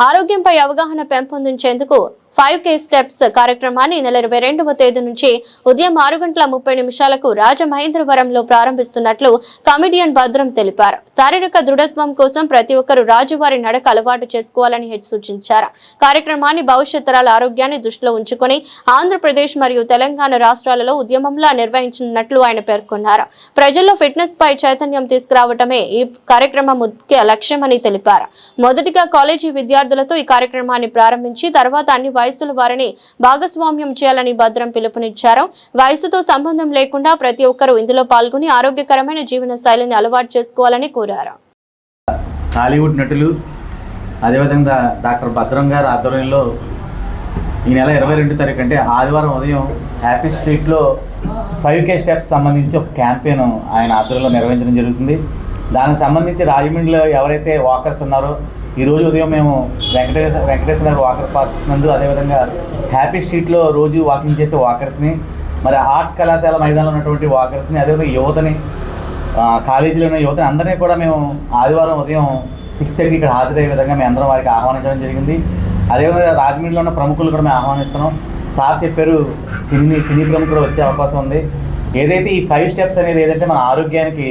ఆరోగ్యంపై అవగాహన పెంపొందించేందుకు ఫైవ్ కే స్టెప్స్ కార్యక్రమాన్ని నెల ఇరవై రెండవ తేదీ నుంచి ఉదయం ఆరు గంటల ముప్పై నిమిషాలకు రాజమహేంద్రవరంలో ప్రారంభిస్తున్నట్లు కమిడియన్ భద్రం తెలిపారు. శారీరక దృఢత్వం కోసం ప్రతి ఒక్కరూ రాజువారి నడక అలవాటు చేసుకోవాలని హెచ్ సూచించారు. కార్యక్రమాన్ని భవిష్యత్ తరాల ఆరోగ్యాన్ని దృష్టిలో ఉంచుకొని ఆంధ్రప్రదేశ్ మరియు తెలంగాణ రాష్ట్రాలలో ఉద్యమంలా నిర్వహించనున్నట్లు ఆయన పేర్కొన్నారు. ప్రజల్లో ఫిట్నెస్ పై చైతన్యం తీసుకురావటమే ఈ కార్యక్రమం ముఖ్య లక్ష్యమని తెలిపారు. మొదటిగా కాలేజీ విద్యార్థులతో ఈ కార్యక్రమాన్ని ప్రారంభించి తర్వాత అన్ని వయసుల వారిని భాగస్వామ్యం చేయాలని భద్రం పిలుపునిచ్చారు. వయసుతో సంబంధం లేకుండా ప్రతి ఒక్కరూ ఇందులో పాల్గొని ఆరోగ్యకరమైన జీవన శైలిని అలవాటు చేసుకోవాలని కోరారు. హాలీవుడ్ నటులు అదేవిధంగా డాక్టర్ భద్రం గారి ఆధ్వర్యంలో ఈ నెల ఇరవై రెండు తారీఖు అంటే ఆదివారం ఉదయం హ్యాపీ స్ట్రీట్లో ఫైవ్ కే స్టెప్స్ సంబంధించి ఒక క్యాంపెయిన్ ఆయన ఆధ్వర్యంలో నిర్వహించడం జరుగుతుంది. దానికి సంబంధించి రాజమండ్రిలో ఎవరైతే వాకర్స్ ఉన్నారో ఈరోజు ఉదయం మేము వెంకటేశ్వర వెంకటేశ్వర వాకర్ పార్క్ నందు అదేవిధంగా హ్యాపీ స్ట్రీట్లో రోజు వాకింగ్ చేసే వాకర్స్ని మరి ఆర్ట్స్ కళాశాల మైదానంలో ఉన్నటువంటి వాకర్స్ని అదేవిధంగా యువతని కాలేజీలో ఉన్న యువతని అందరినీ కూడా మేము ఆదివారం ఉదయం సిక్స్ థర్టీకి ఇక్కడ హాజరయ్యే విధంగా మేము అందరం వారికి ఆహ్వానించడం జరిగింది. అదేవిధంగా రాజమండ్రిలో ఉన్న ప్రముఖులు కూడా మేము ఆహ్వానిస్తున్నాం. సార్ చెప్పారు సినీ సినీ ప్రముఖులు వచ్చే అవకాశం ఉంది. ఏదైతే ఈ ఫైవ్ స్టెప్స్ అనేది ఏదంటే మన ఆరోగ్యానికి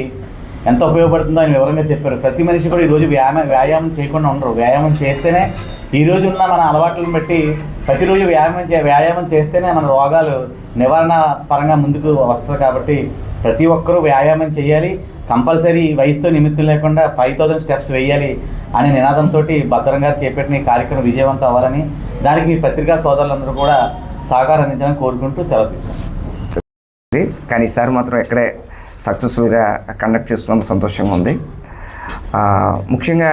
ఎంత ఉపయోగపడుతుందో ఆయన వివరంగా చెప్పారు. ప్రతి మనిషి కూడా ఈరోజు వ్యాయామం వ్యాయామం చేయకుండా ఉండరు. వ్యాయామం చేస్తేనే ఈ రోజు ఉన్న మన అలవాట్లను బట్టి ప్రతిరోజు వ్యాయామం చే వ్యాయామం చేస్తేనే మన రోగాలు నివారణ పరంగా ముందుకు వస్తుంది కాబట్టి ప్రతి ఒక్కరూ వ్యాయామం చేయాలి. కంపల్సరీ వయసుతో నిమిత్తం లేకుండా ఫైవ్ థౌజండ్ స్టెప్స్ వేయాలి అనే నినాదంతో భద్రంగా చేపట్టిన ఈ కార్యక్రమం విజయవంతం అవ్వాలని దానికి మీ పత్రికా సోదరులందరూ కూడా సహకారం అందించాలని కోరుకుంటూ సెలవు తీసుకుంటాం కానీ ఈసారి మాత్రం ఇక్కడే సక్సెస్ఫుల్గా కండక్ట్ చేస్తున్నందుకు సంతోషంగా ఉంది. ముఖ్యంగా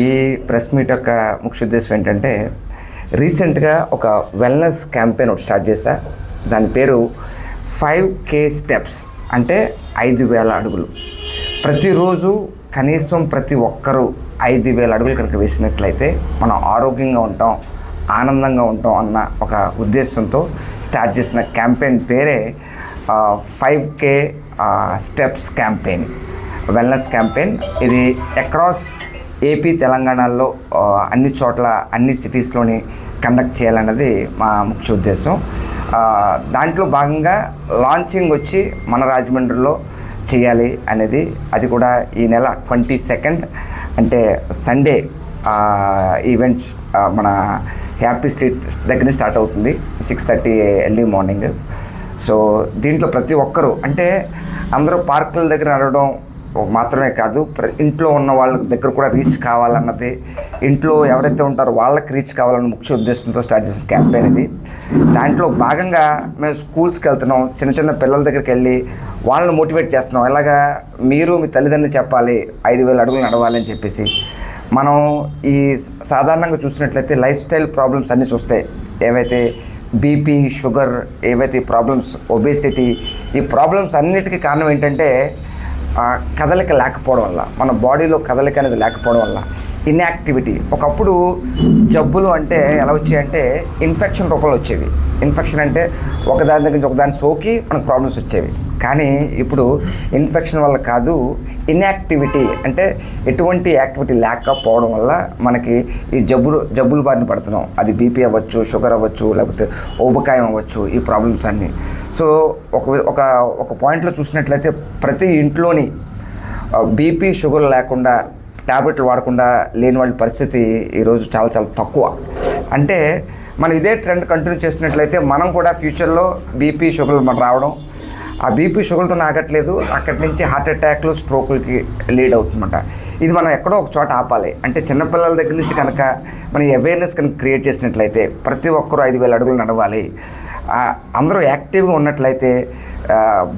ఈ ప్రెస్ మీట్ యొక్క ముఖ్య ఉద్దేశం ఏంటంటే రీసెంట్గా ఒక వెల్నెస్ క్యాంపెయిన్ ఒకటి స్టార్ట్ చేశా. దాని పేరు ఫైవ్ కే స్టెప్స్ అంటే ఐదు వేల అడుగులు. ప్రతిరోజు కనీసం ప్రతి ఒక్కరూ ఐదు వేల అడుగులు కనుక వేసినట్లయితే మనం ఆరోగ్యంగా ఉంటాం ఆనందంగా ఉంటాం అన్న ఒక ఉద్దేశంతో స్టార్ట్ చేసిన క్యాంపెయిన్ పేరే five K steps campaign wellness campaign ఇది అక్రాస్ ఏపీ తెలంగాణలో అన్ని చోట్ల అన్ని సిటీస్లోని కండక్ట్ చేయాలన్నది మా ముఖ్య ఉద్దేశం. దాంట్లో భాగంగా లాంచింగ్ వచ్చి మన రాజమండ్రిలో చేయాలి అనేది అది కూడా ఈ నెల ట్వంటీ సెకండ్ అంటే సండే ఈవెంట్స్ మన హ్యాపీ స్ట్రీట్ దగ్గర స్టార్ట్ అవుతుంది six thirty early morning so దీంట్లో ప్రతి ఒక్కరూ అంటే అందరూ పార్కుల దగ్గర నడవడం మాత్రమే కాదు ఇంట్లో ఉన్న వాళ్ళ దగ్గర కూడా రీచ్ కావాలన్నది ఇంట్లో ఎవరైతే ఉంటారో వాళ్ళకి రీచ్ కావాలన్న ముఖ్య ఉద్దేశంతో స్టార్ట్ చేసిన క్యాంపెయిన్ ఇది. దాంట్లో భాగంగా మేము స్కూల్స్కి వెళ్తున్నాం చిన్న చిన్న పిల్లల దగ్గరికి వెళ్ళి వాళ్ళని మోటివేట్ చేస్తున్నాం. ఎలాగా మీరు మీ తల్లిదండ్రులు చెప్పాలి ఐదు వేల అడుగులు నడవాలి అని చెప్పేసి. మనం ఈ సాధారణంగా చూసినట్లయితే లైఫ్ స్టైల్ ప్రాబ్లమ్స్ అన్నీ చూస్తాయి ఏవైతే బీపీ షుగర్ ఏవైతే ప్రాబ్లమ్స్ ఒబేసిటీ ఈ ప్రాబ్లమ్స్ అన్నిటికీ కారణం ఏంటంటే కదలిక లేకపోవడం వల్ల మన బాడీలో కదలిక అనేది లేకపోవడం వల్ల ఇన్యాక్టివిటీ ఒకప్పుడు జబ్బులు అంటే ఎలా వచ్చాయంటే ఇన్ఫెక్షన్ రూపంలో వచ్చేవి. ఇన్ఫెక్షన్ అంటే ఒకదాని దగ్గర నుంచి ఒకదాన్ని సోకి మనకు ప్రాబ్లమ్స్ వచ్చేవి. కానీ ఇప్పుడు ఇన్ఫెక్షన్ వల్ల కాదు ఇన్యాక్టివిటీ అంటే ఎటువంటి యాక్టివిటీ లేకపోవడం వల్ల మనకి ఈ జబ్బులు జబ్బులు బారిన పడుతున్నాం. అది బీపీ అవ్వచ్చు షుగర్ అవ్వచ్చు లేకపోతే ఊబకాయం అవ్వచ్చు ఈ ప్రాబ్లమ్స్ అన్నీ. సో ఒక ఒక ఒక పాయింట్లో చూసినట్లయితే ప్రతి ఇంట్లోని బీపీ షుగర్ లేకుండా ట్యాబ్లెట్లు వాడకుండా లేని వాళ్ళ పరిస్థితి ఈరోజు చాలా చాలా తక్కువ. అంటే మనం ఇదే ట్రెండ్ కంటిన్యూ చేసినట్లయితే మనం కూడా ఫ్యూచర్లో బీపీ షుగర్లు మనం రావడం ఆ బీపీ షుగర్తో ఆగట్లేదు అక్కడి నుంచి హార్ట్ అటాక్లు స్ట్రోకులకి లీడ్ అవుతుందన్నమాట. ఇది మనం ఎక్కడో ఒక చోట ఆపాలి. అంటే చిన్నపిల్లల దగ్గర నుంచి కనుక మనం అవేర్నెస్ కనుక క్రియేట్ చేసినట్లయితే ప్రతి ఒక్కరూ ఐదు వేల అడుగులు నడవాలి. అందరూ యాక్టివ్గా ఉన్నట్లయితే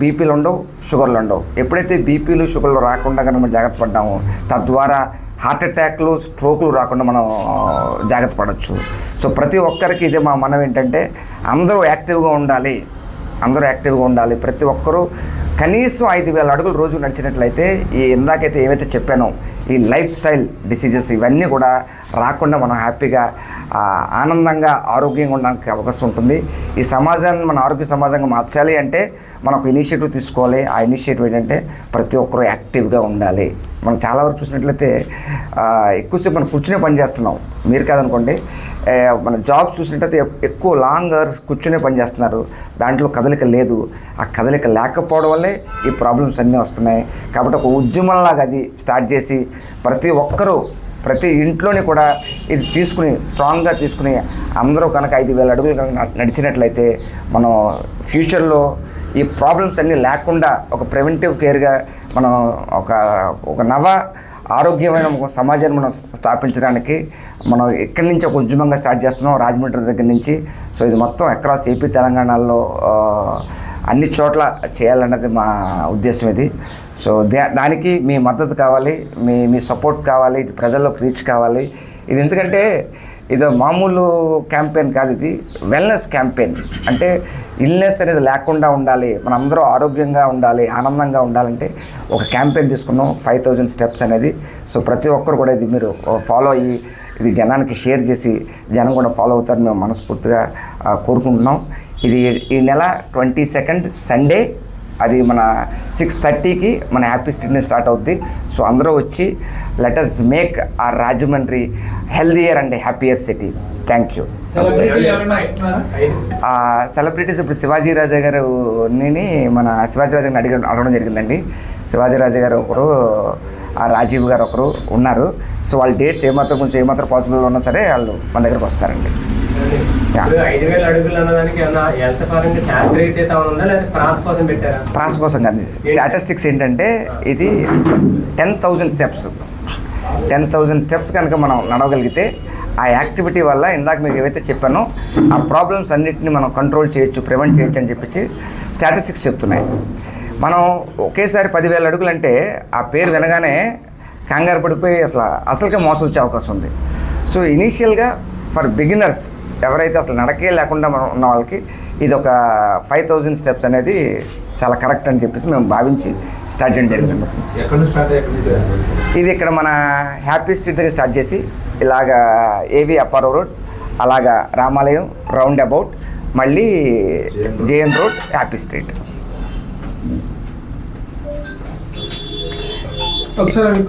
బీపీలు ఉండవు షుగర్లు ఉండవు. ఎప్పుడైతే బీపీలు షుగర్లు రాకుండా కనుక మనం జాగ్రత్త పడ్డామో తద్వారా హార్ట్ అటాక్లు స్ట్రోక్లు రాకుండా మనం జాగ్రత్త పడవచ్చు సో ప్రతి ఒక్కరికి ఇదే మా మనం ఏంటంటే అందరూ యాక్టివ్గా ఉండాలి. అందరూ యాక్టివ్గా ఉండాలి. ప్రతి ఒక్కరూ కనీసం ఐదు వేల అడుగులు రోజు నడిచినట్లయితే ఈ ఇందాకైతే ఏవైతే చెప్పానో ఈ లైఫ్ స్టైల్ డిసీజెస్ ఇవన్నీ కూడా రాకుండా మనం హ్యాపీగా ఆనందంగా ఆరోగ్యంగా ఉండడానికి అవకాశం ఉంటుంది. ఈ సమాజాన్ని మన ఆరోగ్య సమాజంగా మార్చాలి అంటే మనం ఒక ఇనిషియేటివ్ తీసుకోవాలి. ఆ ఇనిషియేటివ్ ఏంటంటే ప్రతి ఒక్కరూ యాక్టివ్గా ఉండాలి. మనం చాలా వరకు చూసినట్లయితే ఎక్కువసేపు మనం కూర్చునే పని చేస్తున్నాం. మీరు కాదనుకోండి. మన జాబ్ చూసినట్టయితే ఎక్కువ లాంగ్ అవర్స్ కూర్చునే పని చేస్తున్నారు. దాంట్లో కదలిక లేదు. ఆ కదలిక లేకపోవడం వల్లే ఈ ప్రాబ్లమ్స్ అన్నీ వస్తున్నాయి. కాబట్టి ఒక ఉద్యమంలాగా అది స్టార్ట్ చేసి ప్రతి ఒక్కరూ ప్రతి ఇంట్లోని కూడా ఇది తీసుకుని స్ట్రాంగ్గా తీసుకుని అందరూ కనుక ఐదు వేల అడుగులు కనుక నడిచినట్లయితే మనం ఫ్యూచర్లో ఈ ప్రాబ్లమ్స్ అన్నీ లేకుండా ఒక ప్రివెంటివ్ కేర్గా మనం ఒక ఒక నవ ఆరోగ్యమైన ఒక సమాజాన్ని మనం స్థాపించడానికి మనం ఇక్కడి నుంచి ఒక ఉద్యమంగా స్టార్ట్ చేస్తున్నాం రాజమండ్రి దగ్గర నుంచి. సో ఇది మొత్తం అక్రాస్ ఏపీ తెలంగాణలో అన్ని చోట్ల చేయాలన్నది మా ఉద్దేశం ఇది. సో దా దానికి మీ మద్దతు కావాలి మీ మీ సపోర్ట్ కావాలి ఇది ప్రజల్లోకి రీచ్ కావాలి. ఇది ఎందుకంటే ఇది మామూలు క్యాంపెయిన్ కాదు ఇది వెల్నెస్ క్యాంపెయిన్. అంటే ఇల్నెస్ అనేది లేకుండా ఉండాలి మనందరూ ఆరోగ్యంగా ఉండాలి ఆనందంగా ఉండాలంటే ఒక క్యాంపెయిన్ తీసుకున్నాం ఫైవ్ థౌజండ్ స్టెప్స్ అనేది. సో ప్రతి ఒక్కరు కూడా ఇది మీరు ఫాలో అయ్యి ఇది జనానికి షేర్ చేసి జనం కూడా ఫాలో అవుతారని మేము మనస్ఫూర్తిగా కోరుకుంటున్నాం. ఇది ఈ నెల ట్వంటీ సెకండ్ సండే అది మన సిక్స్ థర్టీకి మన హ్యాపీ స్ట్రీట్ని స్టార్ట్ అవుద్ది. సో అందరూ వచ్చి లెటస్ మేక్ ఆ Rajahmundry healthier and happier city thank you celebrities ఇప్పుడు శివాజీ రాజా గారిని మన శివాజీ రాజా గారిని అడిగి అడగడం జరిగిందండి. శివాజీ రాజా గారు ఒకరు ఆ రాజీవ్ గారు ఒకరు ఉన్నారు. సో వాళ్ళ డేట్స్ ఏమాత్రం కొంచెం ఏమాత్రం పాసిబుల్ ఉన్నా సరే వాళ్ళు మన దగ్గరకు వస్తారండి. క్రాస్ కోసం కాదు. స్టాటిస్టిక్స్ ఏంటంటే ఇది ten thousand steps ten thousand steps కనుక మనం నడవగలిగితే ఆ యాక్టివిటీ వల్ల ఇందాక మీకు ఏవైతే చెప్పానో ఆ ప్రాబ్లమ్స్ అన్నిటిని మనం కంట్రోల్ చేయొచ్చు ప్రివెంట్ చేయొచ్చు అని చెప్పి స్టాటిస్టిక్స్ చెప్తున్నాయి. మనం ఒకేసారి పదివేల అడుగులు అంటే ఆ పేరు వినగానే కంగారు పడిపోయి అసలు అసలుకే మోసం వచ్చే అవకాశం ఉంది. సో ఇనీషియల్గా ఫర్ బిగినర్స్ ఎవరైతే అసలు నడకే లేకుండా మనం ఉన్న వాళ్ళకి ఇది ఒక ఫైవ్ థౌజండ్ స్టెప్స్ అనేది చాలా కరెక్ట్ అని చెప్పేసి మేము భావించి స్టార్ట్ చేయడం జరిగింది. ఇది ఇక్కడ మన హ్యాపీ స్ట్రీట్ దగ్గర స్టార్ట్ చేసి ఇలాగా ఏవి అప్పారో రోడ్ అలాగా రామాలయం రౌండ్ అబౌట్ మళ్ళీ జేఎన్ రోడ్ హ్యాపీ స్ట్రీట్. ఒకసారి